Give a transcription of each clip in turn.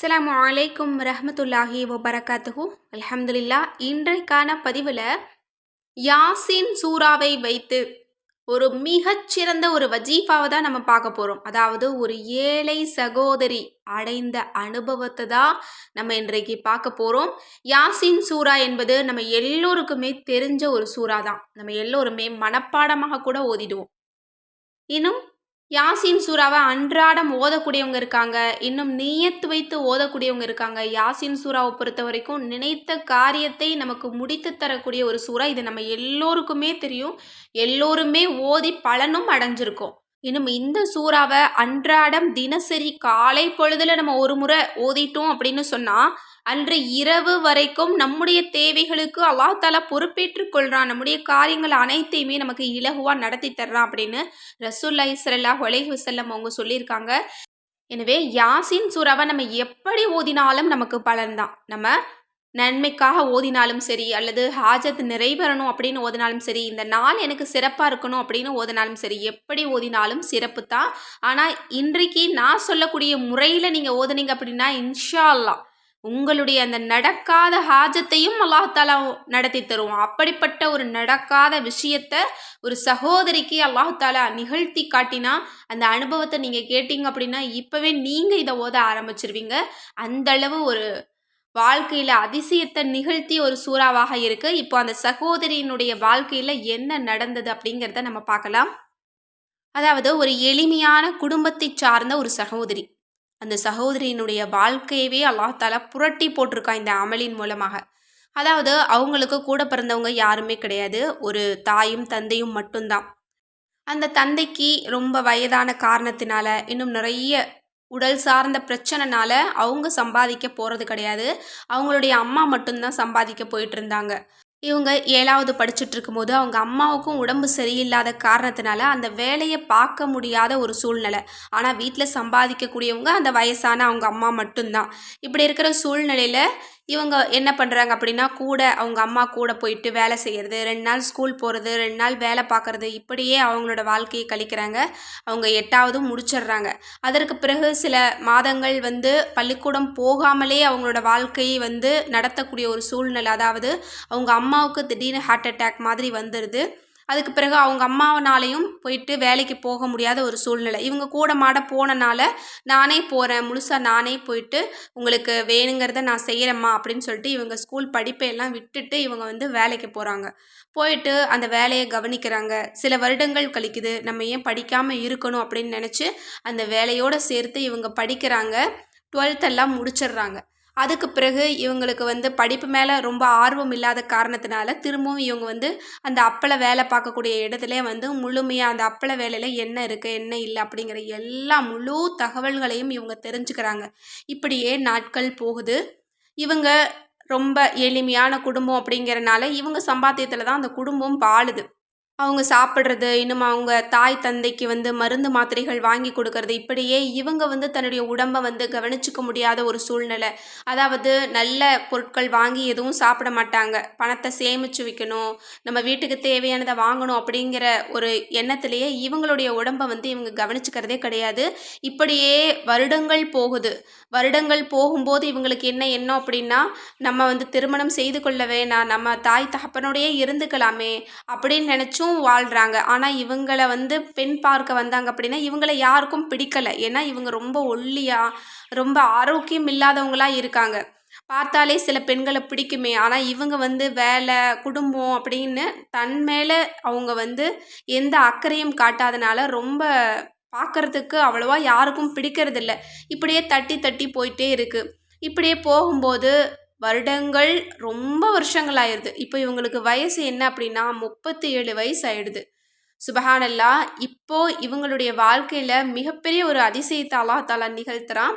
அஸ்லாம் அலைக்கும் ரஹமத்துல்லாஹி வபரகாத்துஹூ. அலமதுல்லா இன்றைக்கான பதிவில் யாசின் சூறாவை வைத்து ஒரு மிகச்சிறந்த ஒரு வஜீஃபாவை தான் நம்ம பார்க்க போகிறோம் அதாவது ஒரு ஏழை சகோதரி அடைந்த அனுபவத்தை தான் நம்ம இன்றைக்கு பார்க்க போகிறோம் யாசின் சூறா என்பது நம்ம எல்லோருக்குமே தெரிஞ்ச ஒரு சூறா தான். நம்ம எல்லோருமே மனப்பாடமாக கூட ஓதிடுவோம். இன்னும் யாசின் சூறாவை அன்றாடம் ஓதக்கூடியவங்க இருக்காங்க. இன்னும் நீயத்து வைத்து ஓதக்கூடியவங்க இருக்காங்க. யாசின் சூறாவை பொறுத்த வரைக்கும் நினைத்த காரியத்தை நமக்கு முடித்து தரக்கூடிய ஒரு சூறா. இது நம்ம எல்லோருக்குமே தெரியும். எல்லோருமே ஓதி பலனும் அடைஞ்சிருக்கோம். இன்னும் இந்த சூறாவை அன்றாடம் தினசரி காலை பொழுதுல நம்ம ஒரு முறை ஓதிட்டோம் அப்படின்னு சொன்னால் அன்று இரவு வரைக்கும் நம்முடைய தேவைகளுக்கு அல்லாஹ் தாலா பொறுப்பேற்றுக் கொள்கிறான் நம்முடைய காரியங்கள் அனைத்தையுமே நமக்கு இலகுவாக நடத்தி தர்றான் அப்படின்னு ரசூல்லா இஸ்ரல்லா ஒலைஹி வசல்லம் அவங்க சொல்லியிருக்காங்க. எனவே யாசின் சூறாவை நம்ம எப்படி ஓதினாலும் நமக்கு பலன்தான் நம்ம நன்மைக்காக ஓதினாலும் சரி அல்லது ஹாஜத் நிறைவேறணும் அப்படின்னு ஓதினாலும் சரி இந்த நாள் எனக்கு சிறப்பாக இருக்கணும் அப்படின்னு ஓதினாலும் சரி எப்படி ஓதினாலும் சிறப்பு தான். ஆனால் இன்றைக்கு நான் சொல்லக்கூடிய முறையில் நீங்கள் ஓதுனீங்க அப்படின்னா இன்ஷா அல்லாஹ் உங்களுடைய அந்த நடக்காத ஹாஜத்தையும் அல்லாஹாலா நடத்தி தருவோம் அப்படிப்பட்ட ஒரு நடக்காத விஷயத்த ஒரு சகோதரிக்கு அல்லாஹாலா நிகழ்த்தி காட்டினா அந்த அனுபவத்தை நீங்கள் கேட்டீங்க அப்படின்னா இப்போவே நீங்கள் இதை ஓத ஆரம்பிச்சிருவீங்க. அந்தளவு ஒரு வாழ்க்கையில் அதிசயத்தை நிகழ்த்தி ஒரு சூறாவாக இருக்குது இப்போ அந்த சகோதரியினுடைய வாழ்க்கையில் என்ன நடந்தது அப்படிங்கிறத நம்ம பார்க்கலாம். அதாவது ஒரு எளிமையான குடும்பத்தை சார்ந்த ஒரு சகோதரி. அந்த சகோதரியினுடைய வாழ்க்கையவே அல்லாஹால புரட்டி போட்டிருக்கான் இந்த அமலின் மூலமாக. அதாவது அவங்களுக்கு கூட பிறந்தவங்க யாருமே கிடையாது. ஒரு தாயும் தந்தையும் மட்டும்தான். அந்த தந்தைக்கு ரொம்ப வயதான காரணத்தினால இன்னும் நிறைய உடல் சார்ந்த பிரச்சனைனால அவங்க சம்பாதிக்க போகிறது கிடையாது. அவங்களுடைய அம்மா மட்டும்தான் சம்பாதிக்க போயிட்டு இருந்தாங்க. இவங்க ஏழாவது படிச்சுட்டு இருக்கும்போது அவங்க அம்மாவுக்கும் உடம்பு சரியில்லாத காரணத்தினால அந்த வேலையை பார்க்க முடியாத ஒரு சூழ்நிலை. ஆனால் வீட்டில் சம்பாதிக்கக்கூடியவங்க அந்த வயசான அவங்க அம்மா மட்டும்தான். இப்படி இருக்கிற சூழ்நிலையில் இவங்க என்ன பண்ணுறாங்க அப்படின்னா கூட அவங்க அம்மா கூட போயிட்டு வேலை செய்கிறது ரெண்டு நாள் ஸ்கூல் போகிறது ரெண்டு நாள் வேலை பார்க்குறது இப்படியே அவங்களோட வாழ்க்கையை கழிக்கிறாங்க. அவங்க எட்டாவதும் முடிச்சிடுறாங்க. அதற்கு பிறகு சில மாதங்கள் வந்து பள்ளிக்கூடம் போகாமலே அவங்களோட வாழ்க்கையை வந்து நடத்தக்கூடிய ஒரு சூழ்நிலை அதாவது அவங்க அம்மாவுக்கு திடீர்னு ஹார்ட் அட்டாக் மாதிரி வந்துடுது அதுக்கு பிறகு அவங்க அம்மாவனாலையும் போயிட்டு வேலைக்கு போக முடியாத ஒரு சூழ்நிலை. இவங்க கூட மாட போனனால நானே போகிறேன் முழுசாக நானே போயிட்டு உங்களுக்கு வேணுங்கிறத நான் செய்கிறேம்மா அப்படின்னு சொல்லிட்டு இவங்க ஸ்கூல் படிப்பையெல்லாம் விட்டுட்டு இவங்க வந்து வேலைக்கு போகிறாங்க போயிட்டு அந்த வேலையை கவனிக்கிறாங்க. சில வருடங்கள் கழிக்குது. நம்ம ஏன் படிக்காமல் இருக்கணும் அப்படின்னு நினச்சி அந்த வேலையோடு சேர்த்து இவங்க படிக்கிறாங்க. டுவெல்த்தெல்லாம் முடிச்சிடுறாங்க. அதுக்கு பிறகு இவங்களுக்கு வந்து படிப்பு மேலே ரொம்ப ஆர்வம் இல்லாத காரணத்தினால திரும்பவும் இவங்க வந்து அந்த அப்பள வேலை பார்க்கக்கூடிய இடத்துல வந்து முழுமையாக அந்த அப்பள வேலையில் என்ன இருக்குது என்ன இல்லை அப்படிங்கிற எல்லா முழு தகவல்களையும் இவங்க தெரிஞ்சுக்கிறாங்க. இப்படியே நாட்கள் போகுது. இவங்க ரொம்ப எளிமையான குடும்பம் அப்படிங்கிறனால இவங்க சம்பாத்தியத்தில் தான் அந்த குடும்பம் வாழுது. அவங்க சாப்பிட்றது இன்னும் அவங்க தாய் தந்தைக்கு வந்து மருந்து மாத்திரைகள் வாங்கி கொடுக்கறது இப்படியே இவங்க வந்து தன்னுடைய உடம்பை வந்து கவனிச்சிக்க முடியாத ஒரு சூழ்நிலை. அதாவது நல்ல பொருட்கள் வாங்கி எதுவும் சாப்பிட மாட்டாங்க. பணத்தை சேமித்து வைக்கணும் நம்ம வீட்டுக்கு தேவையானதை வாங்கணும் அப்படிங்கிற ஒரு எண்ணத்திலேயே இவங்களுடைய உடம்பை வந்து இவங்க கவனிச்சுக்கிறதே கிடையாது. இப்படியே வருடங்கள் போகுது. வருடங்கள் போகும்போது இவங்களுக்கு என்ன எண்ணம் அப்படின்னா நம்ம வந்து திருமணம் செய்து கொள்ள வேணாம் நம்ம தாய் தகப்பனோடையே இருந்துக்கலாமே அப்படின்னு நினச்சும் வாழ்கிறாங்க ஆனால் இவங்கள வந்து பெண் பார்க்க வந்தாங்க அப்படின்னா இவங்களை யாருக்கும் பிடிக்கலை. ஏன்னா இவங்க ரொம்ப ஒல்லியாக ரொம்ப ஆரோக்கியம் இல்லாதவங்களாக இருக்காங்க. பார்த்தாலே சில பெண்களை பிடிக்குமே. ஆனால் இவங்க வந்து வேலை குடும்பம் அப்படின்னு தன் மேலே அவங்க வந்து எந்த அக்கறையும் காட்டாதனால ரொம்ப பார்க்கறதுக்கு அவ்வளோவா யாருக்கும் பிடிக்கிறதில்ல. இப்படியே தட்டி தட்டி போயிட்டே இருக்குது இப்படியே போகும்போது வருடங்கள் ரொம்ப வருஷங்கள் ஆயிடுது இப்போ இவங்களுக்கு வயசு என்ன அப்படின்னா முப்பத்தி ஏழு வயசு ஆயிடுது சுபஹானல்லா இப்போ இவங்களுடைய வாழ்க்கையில் மிகப்பெரிய ஒரு அதிசயத்தை அல்லாஹாலா நிகழ்த்துறான்.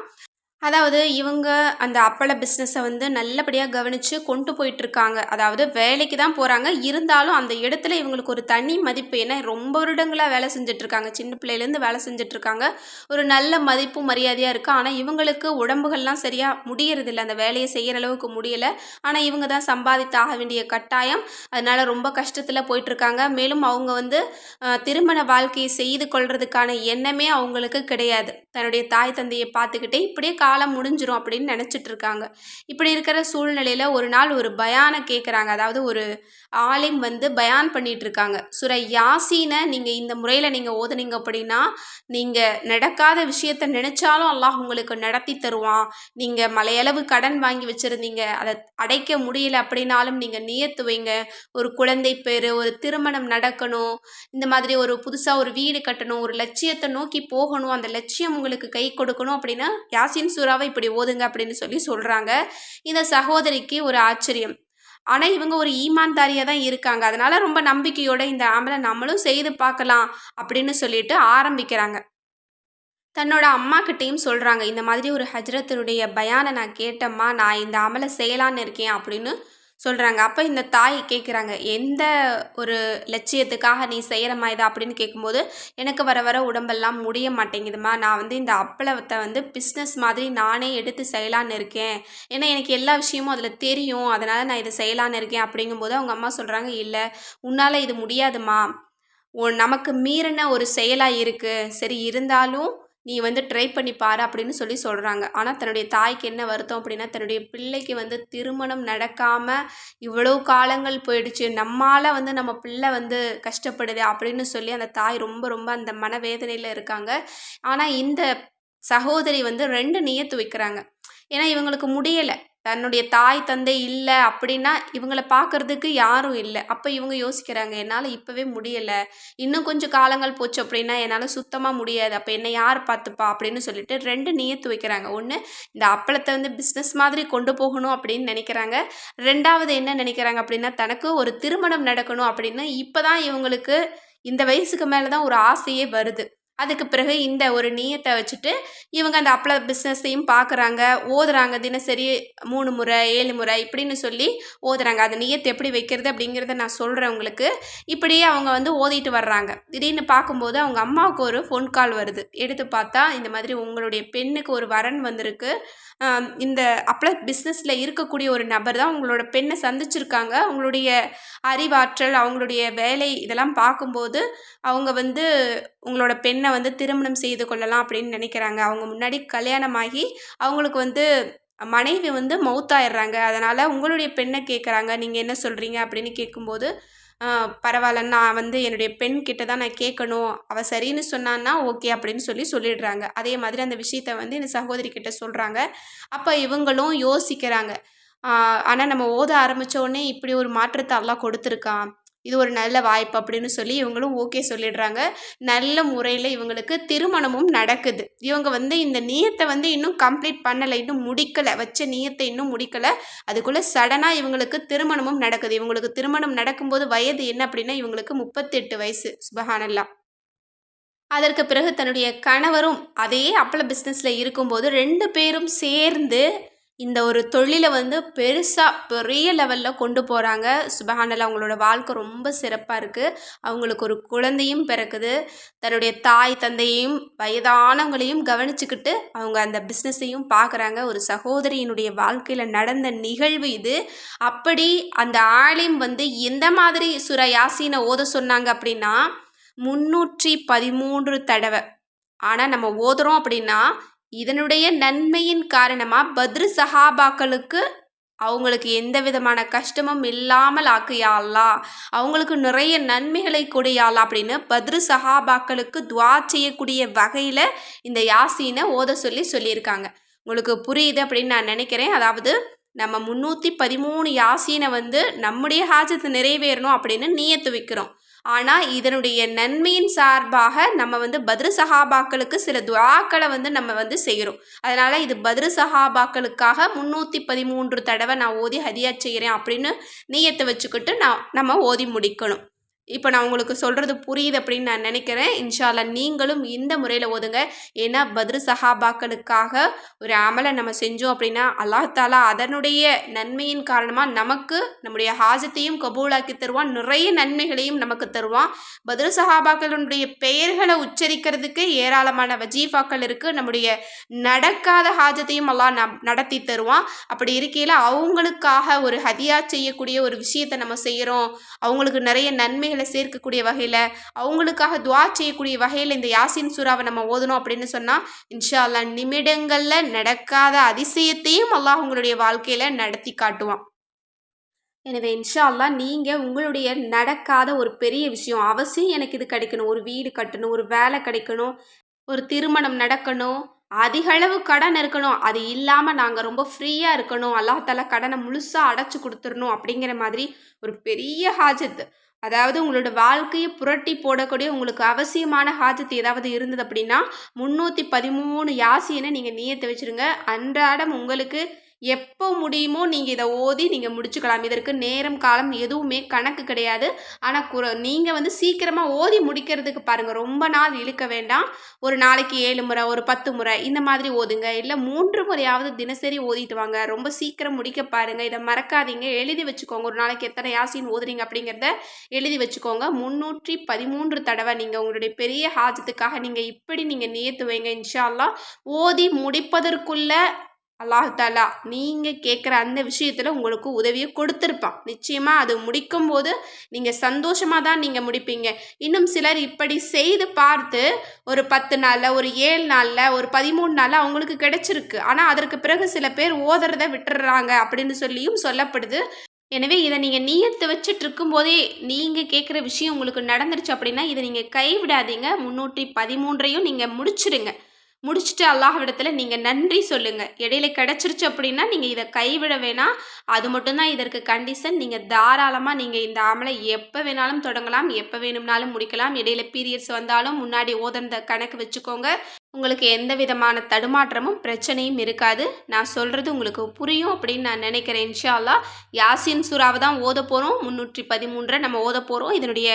அதாவது இவங்க அந்த அப்பள பிஸ்னஸை வந்து நல்லபடியாக கவனித்து கொண்டு போயிட்டுருக்காங்க. அதாவது வேலைக்கு தான் போகிறாங்க இருந்தாலும் அந்த இடத்துல இவங்களுக்கு ஒரு தனி மதிப்பு. ஏன்னா ரொம்ப வருடங்களாக வேலை செஞ்சிட்ருக்காங்க சின்ன பிள்ளையிலேருந்து வேலை செஞ்சிட்ருக்காங்க ஒரு நல்ல மதிப்பு மரியாதையாக இருக்குது ஆனால் இவங்களுக்கு உடம்புகள்லாம் சரியாக முடியறதில்ல. அந்த வேலையை செய்கிற அளவுக்கு முடியலை. ஆனால் இவங்க தான் சம்பாதித்து ஆக வேண்டிய கட்டாயம். அதனால் ரொம்ப கஷ்டத்தில் போயிட்டுருக்காங்க. மேலும் அவங்க வந்து திருமண வாழ்க்கையை செய்து கொள்றதுக்கான எண்ணமே அவங்களுக்கு கிடையாது. தன்னுடைய தாய் தந்தையை பார்த்துக்கிட்டே இப்படியே கா காலம் முடிஞ்சிடும் அப்படின்னு நினச்சிட்டு இருக்காங்க இப்படி இருக்கிற சூழ்நிலையில் ஒரு நாள் ஒரு பயானை கேட்குறாங்க அதாவது ஒரு ஆலிம் வந்து பயான் பண்ணிட்டு இருக்காங்க சுர யாசீனை நீங்கள் இந்த முறையில் நீங்கள் ஓதுனீங்க அப்படின்னா நீங்கள் நடக்காத விஷயத்த நினச்சாலும் அல்லாஹ் உங்களுக்கு நடத்தி தருவான். நீங்கள் மலையளவு கடன் வாங்கி வச்சுருந்தீங்க. அதை அடைக்க முடியல அப்படின்னாலும் நீங்கள் நியத்து வைங்க. ஒரு குழந்தை பேர் ஒரு திருமணம் நடக்கணும். இந்த மாதிரி ஒரு புதுசாக ஒரு வீடு கட்டணும். ஒரு லட்சியத்தை நோக்கி போகணும். அந்த லட்சியம் உங்களுக்கு கை கொடுக்கணும் அப்படின்னா யாசின் சூறாவை இப்படி ஓதுங்க அப்படின்னு சொல்லி சொல்கிறாங்க இந்த சகோதரிக்கு ஒரு ஆச்சரியம். ஆனால் இவங்க ஒரு ஈமான்தாரியாக தான் இருக்காங்க. அதனால் ரொம்ப நம்பிக்கையோட இந்த அமலை நம்மளும் செய்து பார்க்கலாம் அப்படின்னு சொல்லிட்டு ஆரம்பிக்கிறாங்க. தன்னோட அம்மாக்கிட்டேயும் சொல்கிறாங்க இந்த மாதிரி ஒரு ஹஜ்ரத்தினுடைய பயானை நான் கேட்டம்மா நான் இந்த அமலை செய்யலான்னு இருக்கேன் அப்படின்னு சொல்கிறாங்க அப்போ இந்த தாய் கேட்குறாங்க எந்த ஒரு லட்சியத்துக்காக நீ செய்கிறமா இதை? அப்படின்னு கேட்கும்போது எனக்கு வர வர உடம்பெல்லாம் முடிய மாட்டேங்குதுமா நான் வந்து இந்த அப்பளத்தை வந்து பிஸ்னஸ் மாதிரி நானே எடுத்து செய்யலான்னு இருக்கேன். ஏன்னா எனக்கு எல்லா விஷயமும் அதில் தெரியும். அதனால் நான் இதை செய்யலான்னு இருக்கேன். அப்படிங்கும்போது அவங்க அம்மா சொல்கிறாங்க இல்லை உன்னால் இது முடியாதுமா நமக்கு மீறின ஒரு செயலாக இருக்குது சரி இருந்தாலும் நீ வந்து ட்ரை பண்ணி பாரு அப்படின்னு சொல்லி சொல்கிறாங்க ஆனால் தன்னுடைய தாய்க்கு என்ன வருத்தம் அப்படின்னா தன்னுடைய பிள்ளைக்கு வந்து திருமணம் நடக்காமல் இவ்வளோ காலங்கள் போயிடுச்சு. நம்மால் வந்து நம்ம பிள்ளை வந்து கஷ்டப்படுது அப்படின்னு சொல்லி அந்த தாய் ரொம்ப ரொம்ப அந்த மனவேதனையில் இருக்காங்க. ஆனால் இந்த சகோதரி வந்து ரெண்டு நியத்து வைக்கிறாங்க. ஏன்னா இவங்களுக்கு முடியலை. தன்னுடைய தாய் தந்தை இல்லை அப்படின்னா இவங்களை பார்க்கறதுக்கு யாரும் இல்லை. அப்போ இவங்க யோசிக்கிறாங்க என்னால் இப்போவே முடியலை. இன்னும் கொஞ்சம் காலங்கள் போச்சு அப்படின்னா என்னால் சுத்தமாக முடியாது. அப்போ என்னை யார் பார்த்துப்பா? அப்படின்னு சொல்லிட்டு ரெண்டு நியத்து வைக்கிறாங்க. ஒன்று இந்த அப்பளத்தை வந்து பிஸ்னஸ் மாதிரி கொண்டு போகணும் அப்படின்னு நினைக்கிறாங்க. ரெண்டாவது என்ன நினைக்கிறாங்க அப்படின்னா தனக்கு ஒரு திருமணம் நடக்கணும் அப்படின்னு. இப்போ தான் இவங்களுக்கு இந்த வயசுக்கு மேலே தான் ஒரு ஆசையே வருது. அதுக்கு பிறகு இந்த ஒரு நீயத்தை வச்சுட்டு இவங்க அந்த அப்பள பிஸ்னஸையும் பார்க்குறாங்க ஓதுறாங்க தினசரி மூணு முறை ஏழு முறை இப்படின்னு சொல்லி ஓதுறாங்க. அந்த நீயத்தை எப்படி வைக்கிறது அப்படிங்கிறத நான் சொல்கிறேன் உங்களுக்கு. இப்படியே அவங்க வந்து ஓதிட்டு வர்றாங்க. திடீர்னு பார்க்கும்போது அவங்க அம்மாவுக்கு ஒரு ஃபோன் கால் வருது. எடுத்து பார்த்தா இந்த மாதிரி உங்களுடைய பெண்ணுக்கு ஒரு வரன் வந்திருக்கு. இந்த அப்பள பிஸ்னஸில் இருக்கக்கூடிய ஒரு நபர் தான் உங்களோட பெண்ணை சந்திச்சிருக்காங்க. உங்களுடைய அறிவாற்றல் அவங்களுடைய வேலை இதெல்லாம் பார்க்கும்போது அவங்க வந்து உங்களோட பெண் பெண்ணை வந்து திருமணம் செய்து கொள்ளலாம் அப்படின்னு நினைக்கிறாங்க. அவங்க முன்னாடி கல்யாணமாகி அவங்களுக்கு வந்து மனைவி வந்து மௌத்தாயிடுறாங்க. அதனால் உங்களுடைய பெண்ணை கேட்குறாங்க நீங்கள் என்ன சொல்கிறீங்க அப்படின்னு கேட்கும்போது பரவாயில்ல நான் வந்து என்னுடைய பெண் கிட்ட தான் நான் கேட்கணும் அவள் சரின்னு சொன்னான்னா ஓகே அப்படின்னு சொல்லி சொல்லிடுறாங்க. அதே மாதிரி அந்த விஷயத்த வந்து இந்த சகோதரி கிட்ட சொல்கிறாங்க அப்போ இவங்களும் யோசிக்கிறாங்க. ஆனால் நம்ம ஓத ஆரம்பித்த உடனே இப்படி ஒரு மாற்றத்தை எல்லாம் கொடுத்துருக்கான். இது ஒரு நல்ல வாய்ப்பு அப்படின்னு சொல்லி இவங்களும் ஓகே சொல்லிடுறாங்க. நல்ல முறையில் இவங்களுக்கு திருமணமும் நடக்குது. இவங்க வந்து இந்த நீயத்தை வந்து இன்னும் கம்ப்ளீட் பண்ணலை இன்னும் முடிக்கலை வச்ச நீயத்தை இன்னும் முடிக்கலை. அதுக்குள்ளே சடனாக இவங்களுக்கு திருமணமும் நடக்குது. இவங்களுக்கு திருமணம் நடக்கும்போது வயது என்ன அப்படின்னா இவங்களுக்கு முப்பத்தெட்டு வயசு சுபஹானல்லா அதற்கு பிறகு தன்னுடைய கணவரும் அதே அப்பள பிஸ்னஸில் இருக்கும்போது ரெண்டு பேரும் சேர்ந்து இந்த ஒரு தொழிலை வந்து பெருசாக பெரிய லெவலில் கொண்டு போகிறாங்க சுபஹானல்லா அவங்களோட வாழ்க்கை ரொம்ப சிறப்பாக இருக்குது அவங்களுக்கு ஒரு குழந்தையும் பிறக்குது. தன்னுடைய தாய் தந்தையையும் வயதானவங்களையும் கவனிச்சுக்கிட்டு அவங்க அந்த பிஸ்னஸையும் பார்க்குறாங்க. ஒரு சகோதரியினுடைய வாழ்க்கையில் நடந்த நிகழ்வு இது. அப்படி அந்த ஆலிம் வந்து எந்த மாதிரி சுர யாசினை ஓத சொன்னாங்க அப்படின்னா முன்னூற்றி பதிமூன்று தடவை. ஆனால் நம்ம ஓதுறோம் அப்படின்னா இதனுடைய நன்மையின் காரணமாக பத்ரு சஹாபாக்களுக்கு அவங்களுக்கு எந்த விதமான கஷ்டமும் இல்லாமல் ஆக்கியாளா அவங்களுக்கு நிறைய நன்மைகளை கொடையாளா அப்படின்னு பத்ரு சஹாபாக்களுக்கு துவா செய்யக்கூடிய வகையில் இந்த யாசீனை ஓத சொல்லி சொல்லியிருக்காங்க. உங்களுக்கு புரியுது அப்படின்னு நான் நினைக்கிறேன். அதாவது நம்ம முந்நூற்றி பதிமூணு யாசீனை வந்து நம்முடைய ஹாஜத்தை நிறைவேறணும் அப்படின்னு நீயத்து வைக்கிறோம். ஆனால் இதனுடைய நன்மையின் சார்பாக நம்ம வந்து பத்ரு சஹாபாக்களுக்கு சில துவாக்களை வந்து நம்ம வந்து செய்கிறோம் அதனால் இது பத்ரு சஹாபாக்களுக்காக முந்நூற்றி பதிமூன்று தடவை நான் ஓதி ஹதியா செய்கிறேன் அப்படின்னு நீயத்தை வச்சுக்கிட்டு நான் நம்ம ஓதி முடிக்கணும். இப்போ நான் உங்களுக்கு சொல்கிறது புரியுது அப்படின்னு நான் நினைக்கிறேன். இன்ஷால்லா நீங்களும் இந்த முறையில் ஓதுங்க. ஏன்னா பத்ரு சஹாபாக்களுக்காக ஒரு அமலை நம்ம செஞ்சோம் அப்படின்னா அல்லாஹாலா அதனுடைய நன்மையின் காரணமாக நமக்கு நம்முடைய ஹாஜத்தையும் கபூலாக்கி தருவான். நிறைய நன்மைகளையும் நமக்கு தருவான். பத்ரு சஹாபாக்களுடைய பெயர்களை உச்சரிக்கிறதுக்கு ஏராளமான வஜீஃபாக்கள் இருக்குது நம்முடைய நடக்காத ஹாஜத்தையும் அல்லாஹ் நம் நடத்தி தருவான். அப்படி இருக்கையில் அவங்களுக்காக ஒரு ஹதியா செய்யக்கூடிய ஒரு விஷயத்தை நம்ம செய்கிறோம் அவங்களுக்கு நிறைய நன்மைகள் தேவைகளை சேர்க்கக்கூடிய வகையில் அவங்களுக்காக துவா செய்யக்கூடிய வகையில் இந்த யாசின் சூறாவை நம்ம ஓதணும் அப்படின்னு சொன்னால் இன்ஷா அல்லாஹ் நிமிடங்களில் நடக்காத அதிசயத்தையும் அல்லாஹ் உங்களுடைய வாழ்க்கையில் நடத்தி காட்டுவான். எனவே இன்ஷா அல்லாஹ் நீங்கள் உங்களுடைய நடக்காத ஒரு பெரிய விஷயம் அவசியம் எனக்கு இது கிடைக்கணும் ஒரு வீடு கட்டணும் ஒரு வேலை கிடைக்கணும் ஒரு திருமணம் நடக்கணும் அதிகளவு கடன் இருக்கணும் அது இல்லாமல் நாங்கள் ரொம்ப ஃப்ரீயாக இருக்கணும் அல்லாஹால கடனை முழுசாக அடைச்சி கொடுத்துடணும் அப்படிங்கிற மாதிரி ஒரு பெரிய ஹாஜத்து அதாவது உங்களோட வாழ்க்கையை புரட்டி போடக்கூடிய உங்களுக்கு அவசியமான ஹாஜத்து ஏதாவது இருந்தது அப்படின்னா முந்நூற்றி பதிமூணு யாசினை நீங்கள் நியத்தை வச்சுருங்க. அன்றாடம் உங்களுக்கு எப்போ முடியுமோ நீங்கள் இதை ஓதி நீங்கள் முடிச்சுக்கலாம். இதற்கு நேரம் காலம் எதுவுமே கணக்கு கிடையாது. ஆனால் குற நீங்கள் வந்து சீக்கிரமாக ஓதி முடிக்கிறதுக்கு பாருங்கள் ரொம்ப நாள் இழுக்க வேண்டாம். ஒரு நாளைக்கு ஏழு முறை ஒரு பத்து முறை இந்த மாதிரி ஓதுங்க. இல்லை மூன்று முறையாவது தினசரி ஓதிட்டு வாங்க. ரொம்ப சீக்கிரம் முடிக்க பாருங்கள் இதை மறக்காதீங்க. எழுதி வச்சுக்கோங்க. ஒரு நாளைக்கு எத்தனை யாசின் ஓதுறீங்க அப்படிங்கிறத எழுதி வச்சுக்கோங்க. முந்நூற்றி பதிமூன்று தடவை நீங்கள் உங்களுடைய பெரிய ஹாஜத்துக்காக நீங்கள் இப்படி நீங்கள் நியத்து வைங்க. இன்ஷால்லாம் ஓதி முடிப்பதற்குள்ள அல்லாஹாலா நீங்கள் கேட்குற அந்த விஷயத்தில் உங்களுக்கு உதவியை கொடுத்துருப்பான். நிச்சயமாக அது முடிக்கும் போது நீங்கள் சந்தோஷமாக தான் நீங்கள் முடிப்பீங்க. இன்னும் சிலர் இப்படி செய்து பார்த்து ஒரு பத்து நாளில் ஒரு ஏழு நாளில் ஒரு பதிமூணு நாளில் அவங்களுக்கு கிடைச்சிருக்கு. ஆனால் அதற்கு பிறகு சில பேர் ஓதுறதை விட்டுடுறாங்க அப்படின்னு சொல்லியும் சொல்லப்படுது. எனவே இதை நீங்கள் நீயத்து வச்சுட்டு இருக்கும்போதே நீங்கள் கேட்குற விஷயம் உங்களுக்கு நடந்துருச்சு அப்படின்னா இதை நீங்கள் கைவிடாதீங்க. முந்நூற்றி பதிமூன்றையும் நீங்கள் முடிச்சிடுங்க முடிச்சுட்டு அல்லாஹ்விடத்தில் நீங்கள் நன்றி சொல்லுங்கள் இடையில கிடச்சிருச்சு அப்படின்னா நீங்கள் இதை கைவிட வேணாம் அது மட்டும்தான் இதற்கு கண்டிஷன் நீங்கள் தாராளமாக நீங்கள் இந்த அமலை எப்போ வேணாலும் தொடங்கலாம் எப்போ வேணும்னாலும் முடிக்கலாம். இடையில பீரியட்ஸ் வந்தாலும் முன்னாடி ஓதந்த கணக்கு வச்சுக்கோங்க. உங்களுக்கு எந்த விதமான தடுமாற்றமும் பிரச்சனையும் இருக்காது. நான் சொல்கிறது உங்களுக்கு புரியும் அப்படின்னு நான் நினைக்கிறேன். இன்ஷா யாசின் சுறாவை தான் ஓத போகிறோம் முந்நூற்றி பதிமூன்றை நம்ம ஓத போகிறோம் இதனுடைய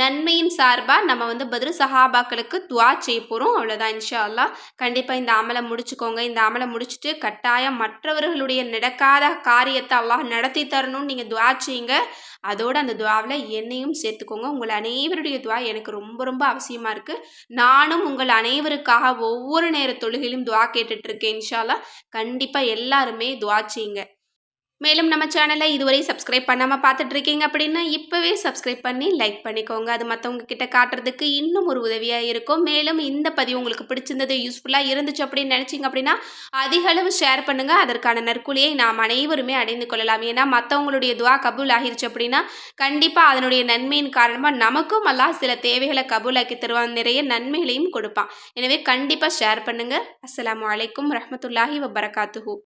நன்மையின் சார்பாக நம்ம வந்து பதில் சஹாபாக்களுக்கு துவா செய்ய போகிறோம் அவ்வளோதான் இன்ஷா அல்லாஹ் கண்டிப்பாக இந்த அமலை முடிச்சுக்கோங்க. இந்த அமலை முடிச்சுட்டு கட்டாயம் மற்றவர்களுடைய நடக்காத காரியத்தை அல்லாஹ் நடத்தி தரணும்னு நீங்கள் துவா செய்யுங்க. அதோட அந்த துவாவில் என்னையும் சேர்த்துக்கோங்க. உங்கள் அனைவருடைய துவா எனக்கு ரொம்ப ரொம்ப அவசியமாக இருக்குது நானும் உங்கள் அனைவருக்காக ஒவ்வொரு நேர தொழுகையிலும் துவா கேட்டுட்ருக்கேன் இன்ஷால்லா கண்டிப்பாக எல்லாருமே துவா செய்யுங்க. மேலும் நம்ம சேனலை இதுவரை சப்ஸ்கிரைப் பண்ணாமல் பார்த்துட்டு இருக்கீங்க அப்படின்னா இப்போவே சப்ஸ்கிரைப் பண்ணி லைக் பண்ணிக்கோங்க. அது மற்றவங்க கிட்ட காட்டுறதுக்கு இன்னும் ஒரு உதவியாக இருக்கும். மேலும் இந்த பதிவு உங்களுக்கு பிடிச்சிருந்தது யூஸ்ஃபுல்லாக இருந்துச்சு அப்படின்னு நினச்சிங்க அப்படின்னா அதிக அளவு ஷேர் பண்ணுங்கள் அதற்கான நற்கூலியை நாம் அனைவருமே அடைந்து கொள்ளலாம். ஏன்னா மற்றவங்களுடைய துவா கபூல் ஆகிருச்சு அப்படின்னா கண்டிப்பாக அதனுடைய நன்மையின் காரணமாக நமக்கும் எல்லாம் சில தேவைகளை கபூலாக்கி தருவான். நிறைய நன்மைகளையும் கொடுப்பான். எனவே கண்டிப்பாக ஷேர் பண்ணுங்கள் அஸ்லாம் அலைக்கும் ரஹமத்துல்லாஹி வபரகாத்துஹூ.